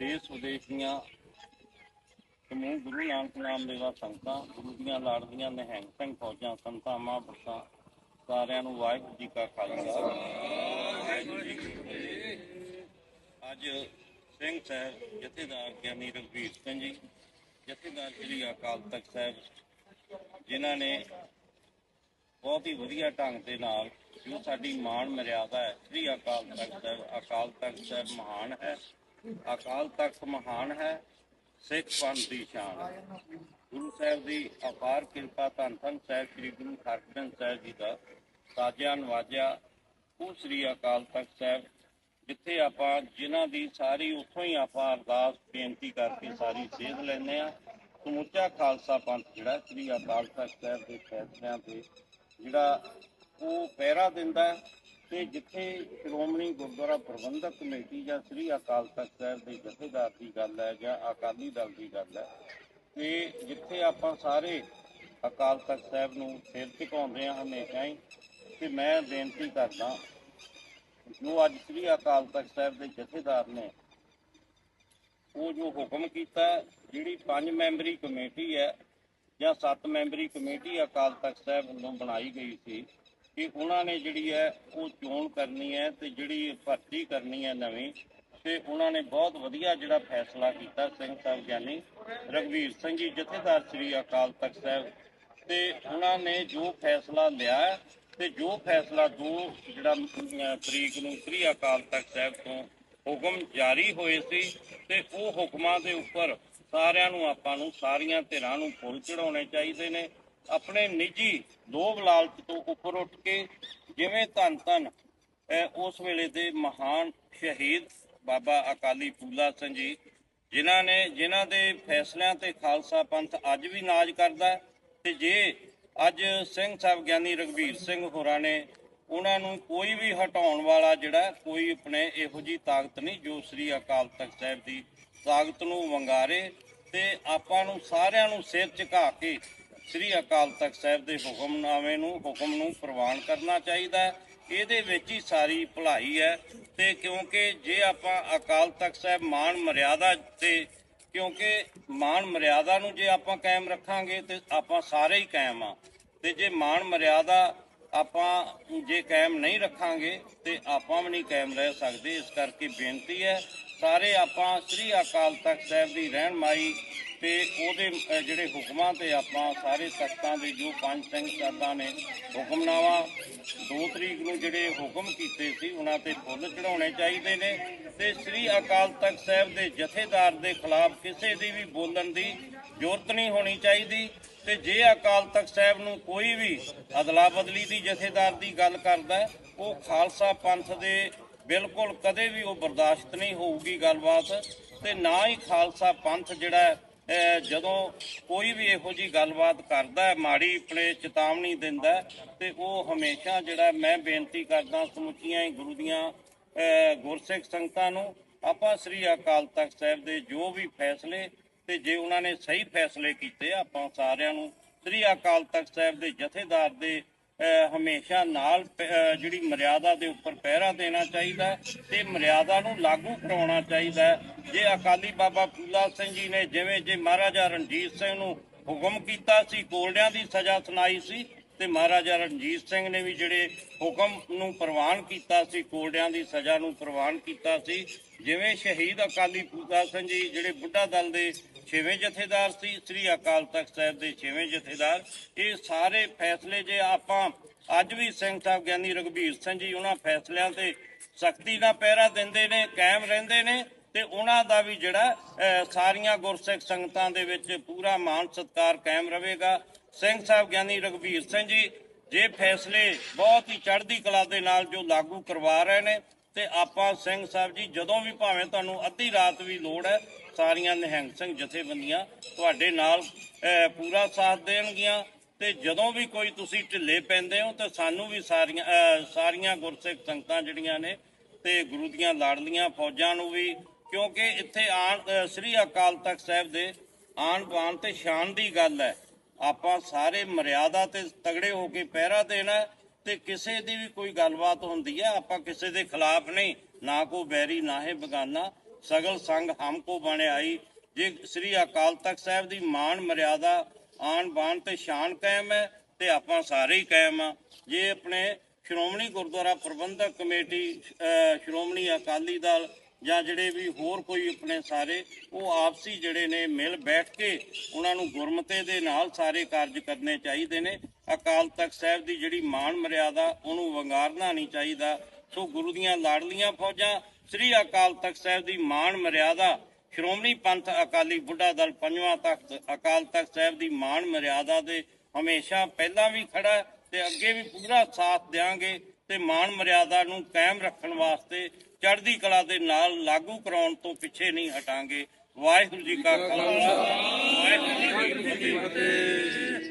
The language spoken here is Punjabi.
ਦੇਸ਼ ਵਿਦੇਸ਼ ਦੀਆਂ ਸਮੂਹ ਗੁਰੂ ਨਾਨਕ ਨਾਮ ਲੈਵਾ ਸੰਗਤਾਂ, ਗੁਰੂ ਦੀਆਂ ਲਾੜਦੀਆਂ ਨਿਹੰਗ ਸਿੰਘ ਫੌਜਾਂ, ਸੰਤਾਂ ਮਹਾਂਪੁਰਸ਼ਾਂ ਸਾਰਿਆਂ ਨੂੰ ਵਾਹਿਗੁਰੂ ਜੀ ਕਾ ਖਾਲਸਾ। ਵਾਹਿਗੁਰੂ ਜੀ ਕੀ ਫਤਿਹ ਅੱਜ ਸਿੰਘ ਸਾਹਿਬ, ਜਥੇਦਾਰ ਗਿਆਨੀ ਰਘਵੀਰ ਸਿੰਘ ਜੀ, ਜਥੇਦਾਰ ਸ੍ਰੀ ਅਕਾਲ ਤਖਤ ਸਾਹਿਬ, ਜਿਨ੍ਹਾਂ ਨੇ ਬਹੁਤ ਹੀ ਵਧੀਆ ਢੰਗ ਦੇ ਨਾਲ ਜੋ ਸਾਡੀ ਮਾਣ ਮਰਿਆਦਾ ਹੈ, ਸ੍ਰੀ ਅਕਾਲ ਤਖਤ ਸਾਹਿਬ, ਅਕਾਲ ਤਖਤ ਸਾਹਿਬ ਮਹਾਨ ਹੈ। ਅਕਾਲ ਤਖਤ ਮਹਾਨ ਹੈ, ਸਿੱਖ ਪੰਥ ਦੀ ਸ਼ਾਨ ਹੈ। ਗੁਰੂ ਸਾਹਿਬ ਦੀ ਅਪਾਰ ਕਿਰਪਾ ਧੰਨ ਧੰਨ ਸਾਹਿਬ ਸ੍ਰੀ ਗੁਰੂ ਹਰਗੋਬਿੰਦ ਸਾਹਿਬ ਜੀ ਦਾ ਸਾਜਿਆ ਨਵਾਜਿਆ ਉਹ ਸ੍ਰੀ ਅਕਾਲ ਤਖਤ ਸਾਹਿਬ, ਜਿੱਥੇ ਆਪਾਂ ਜਿਨ੍ਹਾਂ ਦੀ ਸਾਰੀ ਉੱਥੋਂ ਹੀ ਆਪਾਂ ਅਰਦਾਸ ਬੇਨਤੀ ਕਰਕੇ ਸਾਰੀ ਸੇਧ ਲੈਂਦੇ ਆ ਸਮੁੱਚਾ ਖਾਲਸਾ ਪੰਥ ਜਿਹੜਾ ਸ੍ਰੀ ਅਕਾਲ ਤਖਤ ਸਾਹਿਬ ਦੇ ਫੈਸਲਿਆਂ ਤੇ ਜਿਹੜਾ ਉਹ ਪਹਿਰਾ ਦਿੰਦਾ ਤੇ ਜਿੱਥੇ ਸ਼੍ਰੋਮਣੀ ਗੁਰਦੁਆਰਾ ਪ੍ਰਬੰਧਕ ਕਮੇਟੀ ਜਾਂ ਸ੍ਰੀ ਅਕਾਲ ਤਖਤ ਸਾਹਿਬ ਦੇ ਜਥੇਦਾਰ ਦੀ ਗੱਲ ਹੈ ਜਾਂ ਅਕਾਲੀ ਦਲ ਦੀ ਗੱਲ ਹੈ, ਤੇ ਜਿੱਥੇ ਆਪਾਂ ਸਾਰੇ ਅਕਾਲ ਤਖਤ ਸਾਹਿਬ ਨੂੰ ਸਿਰ ਝੁਕਾਉਂਦੇ ਆ ਹਮੇਸ਼ਾ ਹੀ, ਤੇ ਮੈਂ ਬੇਨਤੀ ਕਰਦਾ ਜੋ ਅੱਜ ਸ੍ਰੀ ਅਕਾਲ ਤਖਤ ਸਾਹਿਬ ਦੇ ਜਥੇਦਾਰ ਨੇ ਉਹ ਜੋ ਹੁਕਮ ਕੀਤਾ, ਜਿਹੜੀ ਪੰਜ ਮੈਂਬਰੀ ਕਮੇਟੀ ਹੈ ਜਾਂ ਸੱਤ ਮੈਂਬਰੀ ਕਮੇਟੀ ਅਕਾਲ ਤਖਤ ਸਾਹਿਬ ਵੱਲੋਂ ਬਣਾਈ ਗਈ ਸੀ ਕਿ ਉਹਨਾਂ ਨੇ ਜਿਹੜੀ ਹੈ ਉਹ ਚੋਣ ਕਰਨੀ ਹੈ ਤੇ ਜਿਹੜੀ ਭਰਤੀ ਕਰਨੀ ਹੈ ਨਵੀਂ, ਤੇ ਉਹਨਾਂ ਨੇ ਬਹੁਤ ਵਧੀਆ ਜਿਹੜਾ ਫੈਸਲਾ ਕੀਤਾ ਸਿੰਘ ਸਾਹਿਬ ਗਿਆਨੀ ਰਗਵੀਰ ਸਿੰਘ ਜੀ, ਜਥੇਦਾਰ ਸ੍ਰੀ ਅਕਾਲ ਤਖਤ ਸਾਹਿਬ। ਤੇ ਉਹਨਾਂ ਨੇ ਜੋ ਫੈਸਲਾ ਲਿਆ ਤੇ ਜੋ ਫੈਸਲਾ ਦੋ ਜਿਹੜਾ ਤਰੀਕ ਨੂੰ ਸ੍ਰੀ ਅਕਾਲ ਤਖਤ ਸਾਹਿਬ ਤੋਂ ਹੁਕਮ ਜਾਰੀ ਹੋਏ ਸੀ ਤੇ ਉਹ ਹੁਕਮਾਂ ਦੇ ਉੱਪਰ ਸਾਰਿਆਂ ਨੂੰ ਆਪਾਂ ਨੂੰ ਸਾਰੀਆਂ ਧਿਰਾਂ ਨੂੰ ਫੁੱਲ ਚੜਾਉਣੇ ਚਾਹੀਦੇ ਨੇ। ਆਪਣੇ ਨਿੱਜੀ ਲੋਭ ਲਾਲਚ ਤੋਂ ਉੱਪਰ ਉੱਠ ਕੇ ਜਿਵੇਂ ਧੰਨ ਧੰਨ ਉਸ ਵੇਲੇ ਦੇ ਮਹਾਨ ਸ਼ਹੀਦ ਬਾਬਾ ਅਕਾਲੀ ਫੂਲਾ ਸਿੰਘ ਜੀ, ਜਿਨ੍ਹਾਂ ਨੇ, ਜਿਨ੍ਹਾਂ ਦੇ ਫੈਸਲਿਆਂ ਤੇ ਖਾਲਸਾ ਪੰਥ ਅੱਜ ਵੀ ਨਾਜ ਕਰਦਾ ਹੈ ਤੇ ਜੇ ਅੱਜ ਸਿੰਘ ਸਾਹਿਬ ਗਿਆਨੀ ਰਗਵੀਰ ਸਿੰਘ ਹੋਰਾਂ ਨੇ ਉਹਨਾਂ ਨੂੰ ਕੋਈ ਵੀ ਹਟਾਉਣ ਵਾਲਾ ਜਿਹੜਾ ਕੋਈ ਆਪਣੇ ਇਹੋ ਜੀ ਤਾਕਤ ਨਹੀਂ ਜੋ ਸ੍ਰੀ ਅਕਾਲ ਤਖਤ ਸਾਹਿਬ ਦੀ ਤਾਕਤ ਨੂੰ ਵੰਗਾਰੇ ਤੇ ਆਪਾਂ ਨੂੰ ਸਾਰਿਆਂ ਨੂੰ ਸਿਰ ਝੁਕਾ ਕੇ ਸ੍ਰੀ ਅਕਾਲ ਤਖਤ ਸਾਹਿਬ ਦੇ ਹੁਕਮਨਾਮੇ ਨੂੰ, ਹੁਕਮ ਨੂੰ ਪ੍ਰਵਾਨ ਕਰਨਾ ਚਾਹੀਦਾ ਹੈ। ਇਹਦੇ ਵਿੱਚ ਹੀ ਸਾਰੀ ਭਲਾਈ ਹੈ ਤੇ ਕਿਉਂਕਿ ਜੇ ਆਪਾਂ ਅਕਾਲ ਤਖਤ ਸਾਹਿਬ ਮਾਨ ਮਰਿਆਦਾ ਤੇ, ਕਿਉਂਕਿ ਮਾਨ ਮਰਿਆਦਾ ਨੂੰ ਜੇ ਆਪਾਂ ਕਾਇਮ ਰੱਖਾਂਗੇ ਤੇ ਆਪਾਂ ਸਾਰੇ ਹੀ ਕਾਇਮ ਆ ਤੇ ਜੇ ਮਾਨ ਮਰਿਆਦਾ ਆਪਾਂ ਜੇ ਕਾਇਮ ਨਹੀਂ ਰੱਖਾਂਗੇ ਤੇ ਆਪਾਂ ਵੀ ਨਹੀਂ ਕਾਇਮ ਰਹਿ ਸਕਦੇ, ਇਸ ਕਰਕੇ ਬੇਨਤੀ ਹੈ, ਸਾਰੇ ਆਪਾਂ ਸ੍ਰੀ ਅਕਾਲ ਤਖਤ ਸਾਹਿਬ ਦੀ ਰਹਿਨਮਾਈ ਤੇ ਉਹਦੇ ਅਹ, ਜਿਹੜੇ ਹੁਕਮਾਂ ਤੇ ਆਪਾਂ ਸਾਰੇ ਤਖਤਾਂ ਦੇ ਜੋ ਪੰਜ ਸਿੰਘ ਸਾਹਿਬਾਂ ਨੇ ਹੁਕਮਨਾਮਾ 2 ਤਰੀਕ ਨੂੰ ਜਿਹੜੇ ਹੁਕਮ ਕੀਤੇ ਸੀ ਉਹਨਾਂ ਤੇ ਫੁੱਲ ਚੜਾਉਣੇ ਚਾਹੀਦੇ ਨੇ ਤੇ ਸ੍ਰੀ ਅਕਾਲ ਤਖਤ ਸਾਹਿਬ ਦੇ ਜਥੇਦਾਰ ਦੇ ਖਿਲਾਫ ਕਿਸੇ ਦੀ ਵੀ ਬੋਲਣ ਦੀ ਜ਼ਰੂਰਤ ਨਹੀਂ ਹੋਣੀ ਚਾਹੀਦੀ ਤੇ ਜੇ ਅਕਾਲ ਤਖਤ ਸਾਹਿਬ ਨੂੰ ਕੋਈ ਵੀ ਅਦਲਾ ਬਦਲੀ ਦੀ ਜਥੇਦਾਰ ਦੀ ਗੱਲ ਕਰਦਾ ਹੈ, ਉਹ ਖਾਲਸਾ ਪੰਥ ਦੇ ਬਿਲਕੁਲ ਕਦੇ ਵੀ ਉਹ ਬਰਦਾਸ਼ਤ ਨਹੀਂ ਹੋਊਗੀ ਗੱਲਬਾਤ ਤੇ ਨਾ ਹੀ ਖਾਲਸਾ ਪੰਥ ਜਿਹੜਾ ਹੈ, ਜਦੋਂ ਕੋਈ ਵੀ ਇਹੋ ਜੀ ਗੱਲਬਾਤ ਕਰਦਾ ਹੈ ਮਾੜੀ ਆਪਣੇ ਚੇਤਾਵਨੀ ਦਿੰਦਾ ਹੈ, ਤੇ ਉਹ ਹਮੇਸ਼ਾ ਜਿਹੜਾ ਮੈਂ ਬੇਨਤੀ ਕਰਦਾ ਸਮੁੱਚੀਆਂ ਹੀ ਗੁਰੂ ਦੀਆਂ ਗੁਰਸਿੱਖ ਸੰਗਤਾਂ ਨੂੰ ਆਪਾਂ ਸ੍ਰੀ ਅਕਾਲ ਤਖਤ ਸਾਹਿਬ ਦੇ ਜੋ ਵੀ ਫੈਸਲੇ ਤੇ ਜੇ ਉਹਨਾਂ ਨੇ ਸਹੀ ਫੈਸਲੇ ਕੀਤੇ ਆਪਾਂ ਸਾਰਿਆਂ ਨੂੰ ਸ੍ਰੀ ਅਕਾਲ ਤਖਤ ਸਾਹਿਬ ਦੇ ਜਥੇਦਾਰ ਦੇ ਹਮੇਸ਼ਾ ਨਾਲ ਜਿਹੜੀ ਮਰਿਆਦਾ ਦੇ ਉੱਪਰ ਪਹਿਰਾ ਦੇਣਾ ਚਾਹੀਦਾ ਤੇ ਮਰਿਆਦਾ ਨੂੰ ਲਾਗੂ ਕਰਾਉਣਾ ਚਾਹੀਦਾ ਹੈ। ਜੇ ਅਕਾਲੀ ਬਾਬਾ ਫੂਲਾ ਸਿੰਘ ਜੀ ਨੇ ਜਿਵੇਂ ਜੇ ਮਹਾਰਾਜਾ ਰਣਜੀਤ ਸਿੰਘ ਨੂੰ ਹੁਕਮ ਕੀਤਾ ਸੀ ਕੋਲਡਿਆਂ ਦੀ ਸਜ਼ਾ ਸੁਣਾਈ ਸੀ ਤੇ ਮਹਾਰਾਜਾ ਰਣਜੀਤ ਸਿੰਘ ਨੇ ਵੀ ਜਿਹੜੇ ਹੁਕਮ ਨੂੰ ਪ੍ਰਵਾਨ ਕੀਤਾ ਸੀ ਕੋਲਡਿਆਂ ਦੀ ਸਜ਼ਾ ਨੂੰ ਪ੍ਰਵਾਨ ਕੀਤਾ ਸੀ, ਜਿਵੇਂ ਸ਼ਹੀਦ ਅਕਾਲੀ ਫੂਲਾ ਸਿੰਘ ਜੀ, ਜਿਹੜੇ ਬੁੱਢਾ ਦਲ ਦੇ ਛੇਵੇਂ ਜਥੇਦਾਰ ਸੀ, ਸ੍ਰੀ ਅਕਾਲ ਤਖਤ ਸਾਹਿਬ ਦੇ ਛੇਵੇਂ ਜਥੇਦਾਰ, ਇਹ ਸਾਰੇ ਫੈਸਲੇ ਜੇ ਆਪਾਂ ਅੱਜ ਵੀ ਸਿੰਘ ਸਾਹਿਬ ਗਿਆਨੀ ਰਘਬੀਰ ਸਿੰਘ ਜੀ ਉਹਨਾਂ ਫੈਸਲਿਆਂ ਤੇ ਸਖਤੀ ਨਾਲ ਪਹਿਰਾ ਦਿੰਦੇ ਨੇ, ਕਾਇਮ ਰਹਿੰਦੇ ਨੇ ਤੇ ਉਹਨਾਂ ਦਾ ਵੀ ਜਿਹੜਾ ਸਾਰੀਆਂ ਗੁਰਸਿੱਖ ਸੰਗਤਾਂ ਦੇ ਵਿੱਚ ਪੂਰਾ ਮਾਣ ਸਤਿਕਾਰ ਕਾਇਮ ਰਹੇਗਾ। ਸਿੰਘ ਸਾਹਿਬ ਗਿਆਨੀ ਰਘਬੀਰ ਸਿੰਘ ਜੀ, ਜੇ ਫੈਸਲੇ ਬਹੁਤ ਹੀ ਚੜ੍ਹਦੀ ਕਲਾ ਦੇ ਨਾਲ ਜੋ ਲਾਗੂ ਕਰਵਾ ਰਹੇ ਨੇ, ਤੇ ਆਪਾਂ ਸਿੰਘ ਸਾਹਿਬ ਜੀ ਜਦੋਂ ਵੀ ਭਾਵੇਂ ਤੁਹਾਨੂੰ ਅੱਧੀ ਰਾਤ ਵੀ ਲੋੜ ਹੈ, ਸਾਰੀਆਂ ਨਿਹੰਗ ਸਿੰਘ ਜਥੇਬੰਦੀਆਂ ਤੁਹਾਡੇ ਨਾਲ ਪੂਰਾ ਸਾਥ ਦੇਣਗੀਆਂ, ਤੇ ਜਦੋਂ ਵੀ ਕੋਈ ਤੁਸੀਂ ਢਿੱਲੇ ਪੈਂਦੇ ਹੋ, ਤਾਂ ਸਾਨੂੰ ਵੀ ਸਾਰੀਆਂ ਸਾਰੀਆਂ ਗੁਰਸਿੱਖ ਸੰਗਤਾਂ ਜਿਹੜੀਆਂ ਨੇ, ਤੇ ਗੁਰੂ ਦੀਆਂ ਲਾੜਲੀਆਂ ਫੌਜਾਂ ਨੂੰ ਵੀ, ਕਿਉਂਕਿ ਇੱਥੇ ਆਣ ਸ੍ਰੀ ਅਕਾਲ ਤਖਤ ਸਾਹਿਬ ਦੇ ਆਣ ਬਾਣ ਤੇ ਸ਼ਾਨ ਦੀ ਗੱਲ ਹੈ। ਆਪਾਂ ਸਾਰੇ ਮਰਿਆਦਾ ਤੇ ਤਗੜੇ ਹੋ ਕੇ ਪਹਿਰਾ ਦੇਣਾ ਤੇ ਕਿਸੇ ਦੀ ਵੀ ਕੋਈ ਗੱਲਬਾਤ ਹੁੰਦੀ ਹੈ, ਆਪਾਂ ਕਿਸੇ ਦੇ ਖਿਲਾਫ ਨਹੀਂ, ਨਾ ਕੋ ਬੈਰੀ, ਨਾ ਹੈ ਬਗਾਨਾ। ਸਗਲ ਸੰਗ ਹਮ ਕੋ ਆਈ। ਜੇ ਸ੍ਰੀ ਅਕਾਲ ਤਖਤ ਸਾਹਿਬ ਦੀ ਮਾਣ ਮਰਿਆਦਾ ਆਣ ਬਾਣ ਤੇ ਸ਼ਾਨ ਕਾਇਮ ਹੈ, ਤੇ ਆਪਾਂ ਸਾਰੇ ਹੀ ਕਾਇਮ ਆ ਜੇ ਆਪਣੇ ਸ਼੍ਰੋਮਣੀ ਗੁਰਦੁਆਰਾ ਪ੍ਰਬੰਧਕ ਕਮੇਟੀ ਸ਼੍ਰੋਮਣੀ ਅਕਾਲੀ ਦਲ ਜਾਂ ਜਿਹੜੇ ਵੀ ਹੋਰ ਕੋਈ ਆਪਣੇ ਸਾਰੇ, ਉਹ ਆਪਸੀ ਜਿਹੜੇ ਨੇ ਮਿਲ ਬੈਠ ਕੇ ਉਹਨਾਂ ਨੂੰ ਗੁਰਮਤੇ ਦੇ ਨਾਲ ਸਾਰੇ ਕਾਰਜ ਕਰਨੇ ਚਾਹੀਦੇ ਨੇ। ਅਕਾਲ ਤਖਤ ਸਾਹਿਬ ਦੀ ਜਿਹੜੀ ਮਾਣ ਮਰਿਆਦਾ, ਉਹਨੂੰ ਵੰਗਾਰਨਾ ਨਹੀਂ ਚਾਹੀਦਾ। ਸੋ ਗੁਰੂ ਦੀਆਂ ਲਾਡਲੀਆਂ ਫੌਜਾਂ, ਸ੍ਰੀ ਅਕਾਲ ਤਖਤ ਸਾਹਿਬ ਦੀ ਮਾਣ ਮਰਿਆਦਾ, ਸ਼੍ਰੋਮਣੀ ਪੰਥ ਅਕਾਲੀ ਬੁੱਢਾ ਦਲ ਪੰਜਵਾਂ ਤਖਤ, ਅਕਾਲ ਤਖਤ ਸਾਹਿਬ ਦੀ ਮਾਣ ਮਰਿਆਦਾ ਦੇ ਹਮੇਸ਼ਾ ਪਹਿਲਾਂ ਵੀ ਖੜਾ ਤੇ ਅੱਗੇ ਵੀ ਪੂਰਾ ਸਾਥ ਦੇਵਾਂਗੇ ਤੇ ਮਾਣ ਮਰਿਆਦਾ ਨੂੰ ਕਾਇਮ ਰੱਖਣ ਵਾਸਤੇ ਚੜ੍ਹਦੀ ਕਲਾ ਦੇ ਨਾਲ ਲਾਗੂ ਕਰਾਉਣ ਤੋਂ ਪਿੱਛੇ ਨਹੀਂ ਹਟਾਂਗੇ। ਵਾਹਿਗੁਰੂ ਜੀ ਕਾ ਖਾਲਸਾ। ਵਾਹਿਗੁਰੂ ਜੀ ਕੀ ਫਤਿਹ।